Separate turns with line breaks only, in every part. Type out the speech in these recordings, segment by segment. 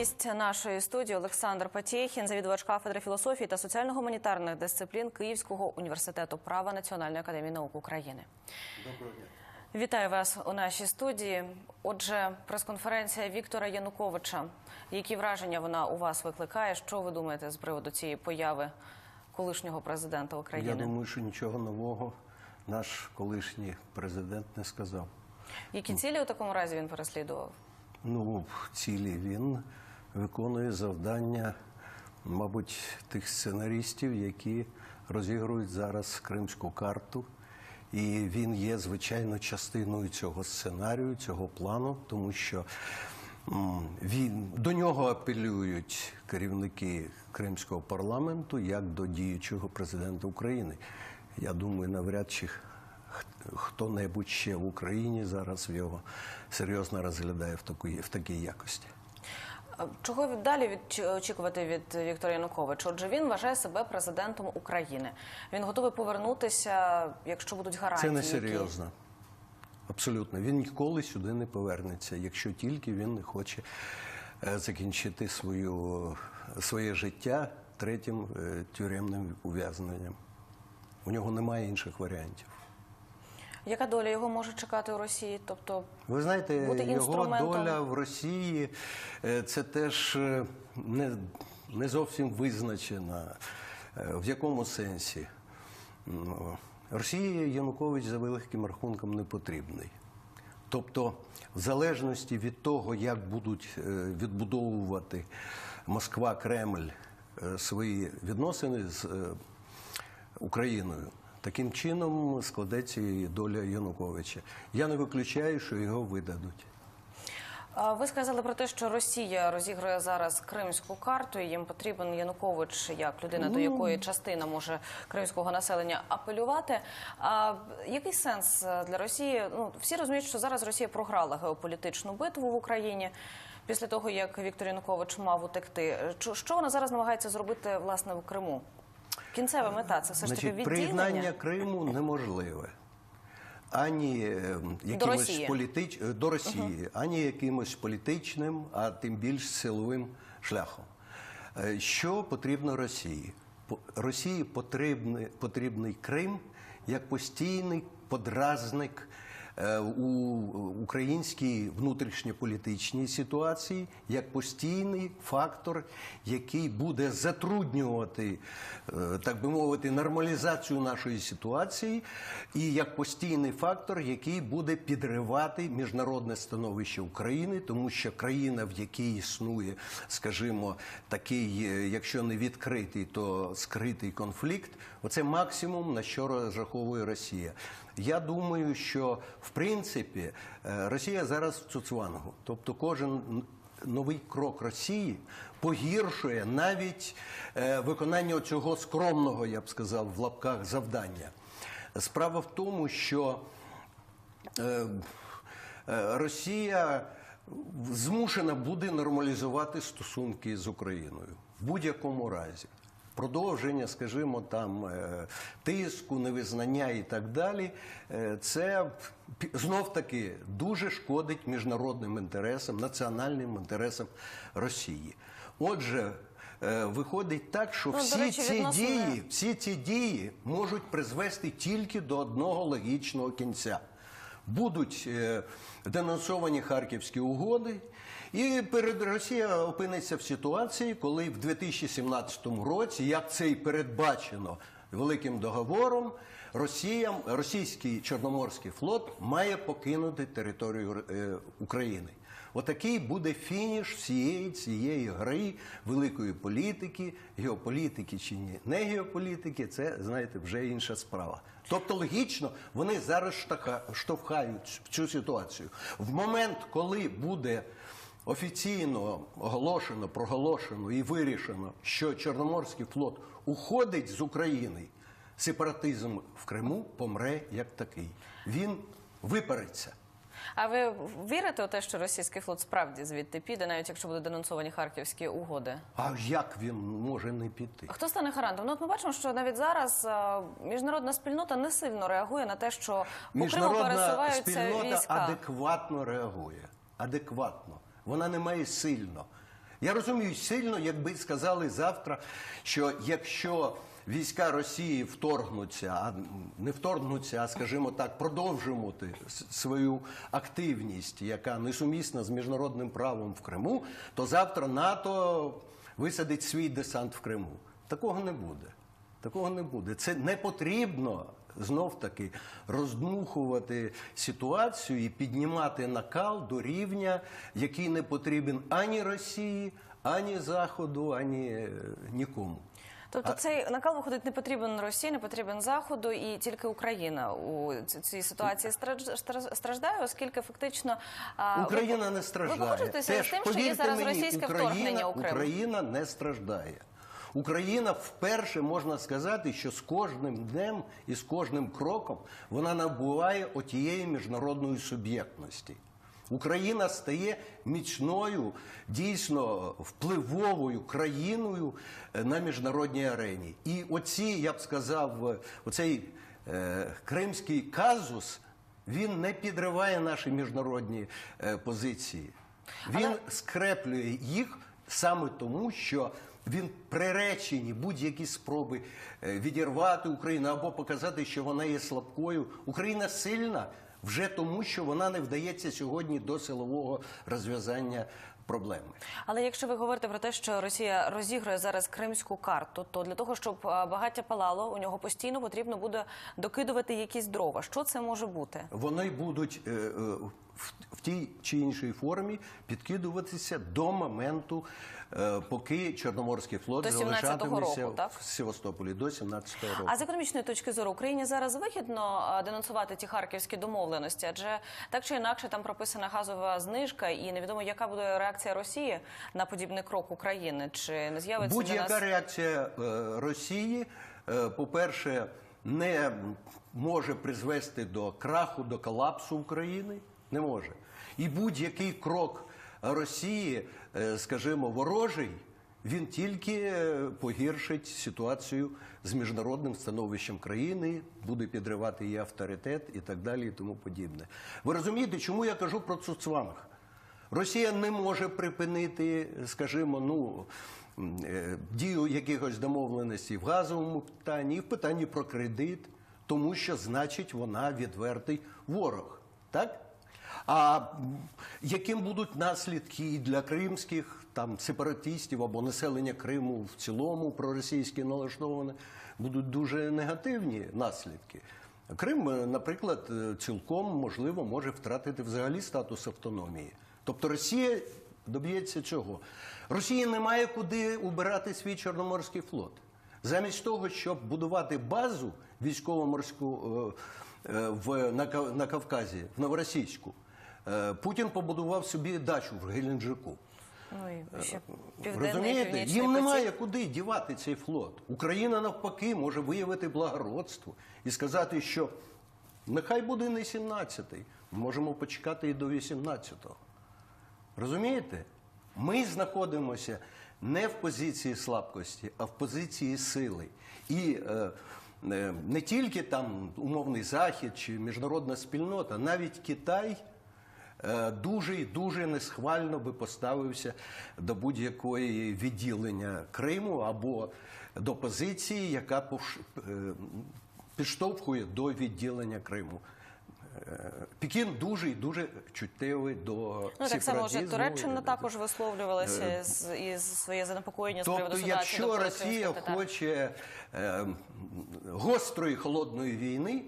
Гість нашої студії Олександр Патєхін, завідувач кафедри філософії та соціально-гуманітарних дисциплін Київського університету права Національної академії наук України.
Доброго дня.
Вітаю вас у нашій студії. Отже, прес-конференція Віктора Януковича. Які враження вона у вас викликає? Що ви думаєте з приводу цієї появи колишнього президента України?
Я думаю, що нічого нового наш колишній президент не сказав.
Які цілі у такому разі він переслідував?
Ну, цілі він виконує завдання, мабуть, тих сценаристів, які розігрують зараз кримську карту. І він є, звичайно, частиною цього сценарію, цього плану, тому що він до нього апелюють керівники кримського парламенту як до діючого президента України. Я думаю, навряд чи хто-небудь ще в Україні зараз його серйозно розглядає в такій, в такій якості.
Чого далі очікувати від Віктора Януковича? Отже, він вважає себе президентом України. Він готовий повернутися, якщо будуть гарантії.
Це не
які-
серйозно. Абсолютно. Він ніколи сюди не повернеться, якщо тільки він не хоче е, закінчити свою, своє життя третім е, тюремним ув'язненням. У нього немає інших варіантів.
Яка доля його може чекати у Росії? Тобто
Ви знаєте,
Бути
його доля в Росії е, це теж е, не, не зовсім визначена. Е, В якому сенсі? Ну, Росії Янукович за великим рахунком не потрібний. Тобто, в залежності від того, як будуть відбудовувати Москва, Кремль свої відносини з Україною. Таким чином складеться і доля Януковича. Я не виключаю, що його видадуть.
ви сказали про те, що Росія розігрує зараз кримську карту. і Їм потрібен Янукович як людина, до якої частина може кримського населення апелювати. А який сенс для Росії? Ну всі розуміють, що зараз Росія програла геополітичну битву в Україні. Після того як Віктор Янукович мав утекти, що вона зараз намагається зробити власне в Криму? Кінцева мета це все ж таки
Значить,
відділення.
приєднання Криму неможливе. Ані е, якимось
Росії.
політич... е, до Росії, ані якимось політичним, а тим більш силовим шляхом. Е, Що потрібно Росії? По- Росії потрібний, потрібний Крим як постійний подразник у українській внутрішньополітичній ситуації, як постійний фактор, який буде затруднювати, е, так би мовити, нормалізацію нашої ситуації, і як постійний фактор, який буде підривати міжнародне становище України, тому що країна, в якій існує, скажімо, такий, е, якщо не відкритий, то скритий конфлікт, оце максимум на що розраховує Росія. Я думаю, що в принципі е, Росія зараз в цуцвангу, тобто кожен новий крок Росії погіршує навіть е, виконання цього скромного, я б сказав, в лапках завдання. Справа в тому, що е, Росія змушена буде нормалізувати стосунки з Україною в будь-якому разі. Продовження, скажімо, там е, тиску, невизнання і так далі, е, це знов таки дуже шкодить міжнародним інтересам, національним інтересам Росії. Отже, е, виходить так, що
Ну,
всі
речі,
ці
відносно-
дії, всі ці дії можуть призвести тільки до одного логічного кінця. Будуть денонсовані харківські угоди, і перед Росія опиниться в ситуації, коли в 2017 році, як це і передбачено великим договором, Росія, російський чорноморський флот має покинути територію е, України. Отакий буде фініш всієї цієї гри великої політики, геополітики чи ні. Не геополітики, це знаєте вже інша справа. Тобто логічно вони зараз штовхають в цю ситуацію. В момент, коли буде офіційно оголошено, проголошено і вирішено, що Чорноморський флот уходить з України, сепаратизм в Криму помре як такий. Він випариться.
А ви вірите у те, що російський флот справді звідти піде, навіть якщо будуть денонсовані харківські угоди?
А як він може не піти?
Хто стане гарантом? Ну от ми бачимо, що навіть зараз е, міжнародна спільнота не сильно реагує на те, що по Криму
Міжнародна спільнота адекватно реагує. Адекватно. Вона не має сильно. Я розумію сильно, якби сказали завтра, що якщо війська Росії вторгнуться, а не вторгнуться, а скажімо так, продовжувати свою активність, яка несумісна з міжнародним правом в Криму, то завтра НАТО висадить свій десант в Криму. Такого не буде. Такого не буде. Це не потрібно знов таки роздмухувати ситуацію і піднімати накал до рівня, який не потрібен ані Росії, ані Заходу, ані е, нікому.
Тобто цей накал виходить не потрібен Росії, не потрібен Заходу, і тільки Україна у цій ситуації страж- страж- страждає, оскільки фактично ви-
Україна не
Ви погоджуєтеся з тим, що є зараз
мені,
російське
Україна,
вторгнення у Крим?
Україна не страждає. Україна вперше можна сказати, що з кожним днем і з кожним кроком вона набуває отієї міжнародної суб'єктності. Україна стає міцною, дійсно впливовою країною е, на міжнародній арені. І оці, я б сказав, е, оцей е, кримський казус він не підриває наші міжнародні е, позиції. Він скреплює їх саме тому, що він приречені будь-які спроби е, відірвати Україну або показати, що вона є слабкою. Україна сильна вже тому, що вона не вдається сьогодні до силового розв'язання проблеми.
Але якщо ви говорите про те, що Росія розігрує зараз кримську карту, то для того, щоб багаття палало, у нього постійно потрібно буде докидувати якісь дрова. Що це може бути?
Вони будуть е, е, в, в тій чи іншій формі підкидуватися до моменту, е, поки Чорноморський флот
До
залишатиметься
року, так?
в Севастополі до 17-го року.
А з економічної точки зору Україні зараз вигідно денонсувати ті харківські домовленості, адже так чи інакше там прописана газова знижка, і невідомо, яка буде реакція Росії на подібний крок України. Чи не з'явиться
Будь-яка
нас
реакція е, Росії, е, по-перше, не може призвести до краху, до колапсу України. Не може. І будь-який крок Росії, е, скажімо, ворожий, він тільки погіршить ситуацію з міжнародним становищем країни, буде підривати її авторитет і так далі, і тому подібне. Ви розумієте, чому я кажу про Цуцванг? Росія не може припинити, скажімо, ну е, дію якихось домовленостей в газовому питанні, і в питанні про кредит, тому що значить вона відвертий ворог. Так? А яким будуть наслідки і для кримських там сепаратистів або населення Криму в цілому проросійськи налаштоване, будуть дуже негативні наслідки. Крим, е, наприклад, е, цілком можливо може втратити взагалі статус автономії. Тобто Росія доб'ється цього. Росії немає куди убирати свій Чорноморський флот. Замість того, щоб будувати базу військово-морську е, е, в, на, на Кавказі, в Новоросійську, е, Путін побудував собі дачу в Геленджику.
ще
Розумієте, їм немає куди дівати цей флот. Україна навпаки може виявити благородство і сказати, що нехай буде не 17-й, можемо почекати і до 18-го. Розумієте? Ми знаходимося не в позиції слабкості, а в позиції сили. І е, е, не тільки там умовний захід чи міжнародна спільнота, навіть Китай е, дуже і дуже несхвально би поставився до будь-якої відділення Криму або до позиції, яка е, підштовхує до відділення Криму. Е, Пекін дуже і дуже чуттєвий до
Ну так само вже. Туреччина також висловлювалася з із своє занепокоєння з приводу
Тобто,
ситуації
якщо
довкола
Росія хоче е, гострої холодної війни,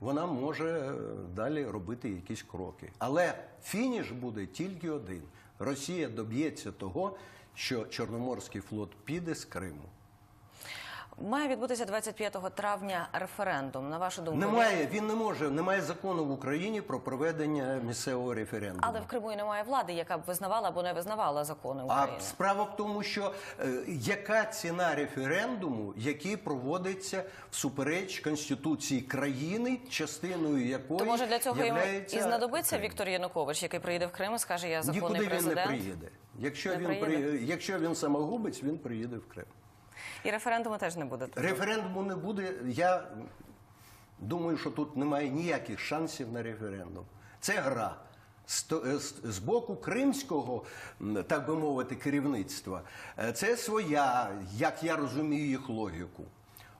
вона може е, далі робити якісь кроки. Але фініш буде тільки один: Росія доб'ється того, що Чорноморський флот піде з Криму.
Має відбутися 25 травня референдум. На вашу думку,
Немає, він не може, немає закону в Україні про проведення місцевого референдуму.
але в Криму і немає влади, яка б визнавала або не визнавала закони
А справа в тому, що е, яка ціна референдуму, який проводиться всупереч конституції країни, частиною якої
То може для цього
являється
і знадобиться
Крим.
Віктор Янукович, який приїде в Крим і скаже, я законний
Нікуди він не приїде. Якщо
Не
він
приїде?
при- якщо він самогубець, він приїде в Крим.
І референдуму теж не буде.
Референдуму не буде. Я думаю, що тут немає ніяких шансів на референдум. Це гра. е, з боку кримського, так би мовити, керівництва, е, це своя, як я розумію їх логіку.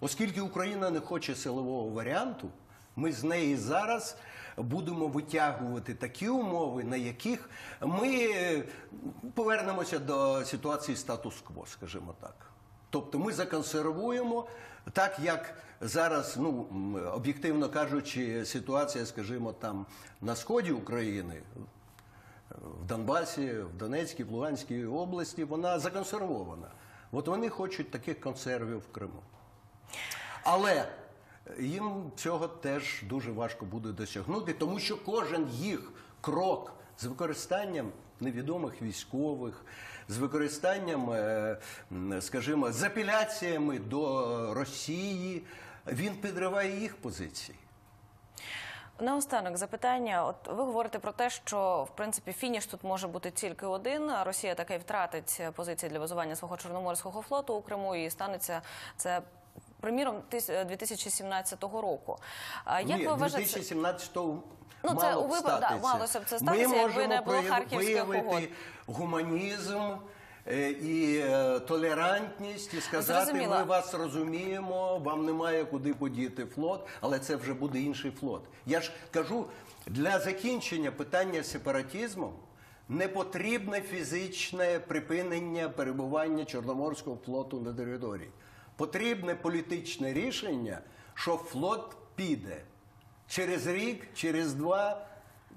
Оскільки Україна не хоче силового варіанту, ми з неї зараз будемо витягувати такі умови, на яких ми е, повернемося до ситуації статус-кво, скажімо так. Тобто ми законсервуємо так, як зараз, ну об'єктивно кажучи, ситуація, скажімо, там на сході України, в Донбасі, в Донецькій, в Луганській області, вона законсервована. От вони хочуть таких консервів в Криму. Але їм цього теж дуже важко буде досягнути, тому що кожен їх крок з використанням невідомих військових, з використанням, е, скажімо, з апеляціями до Росії, він підриває їх позиції.
Наостанок запитання. От ви говорите про те, що в принципі фініш тут може бути тільки один. Росія таки втратить позиції для базування свого чорноморського флоту у Криму, і станеться це. Приміром, тис- 2017 року. А як
Ні,
ви вважаєте?
2017-го
Ну, це
мало
у
б
випад- да,
статися.
малося б це
Ми
якби
можемо
не було Харківських
виявити
угод.
гуманізм е, і е, толерантність і сказати,
Зрозуміло.
ми вас розуміємо, вам немає куди подіти флот, але це вже буде інший флот. Я ж кажу, для закінчення питання сепаратизму не потрібне фізичне припинення перебування Чорноморського флоту на території. Потрібне політичне рішення, що флот піде через рік, через два,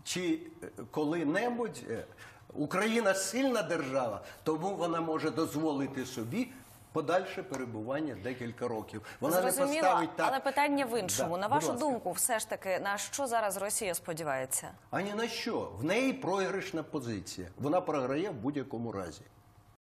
чи е, коли-небудь. е, Україна сильна держава, тому вона може дозволити собі подальше перебування декілька років. Вона не поставить так.
але питання в іншому.
Да,
На вашу думку, все ж таки, на що зараз Росія сподівається?
А ні на що. В неї програшна позиція. Вона програє в будь-якому разі.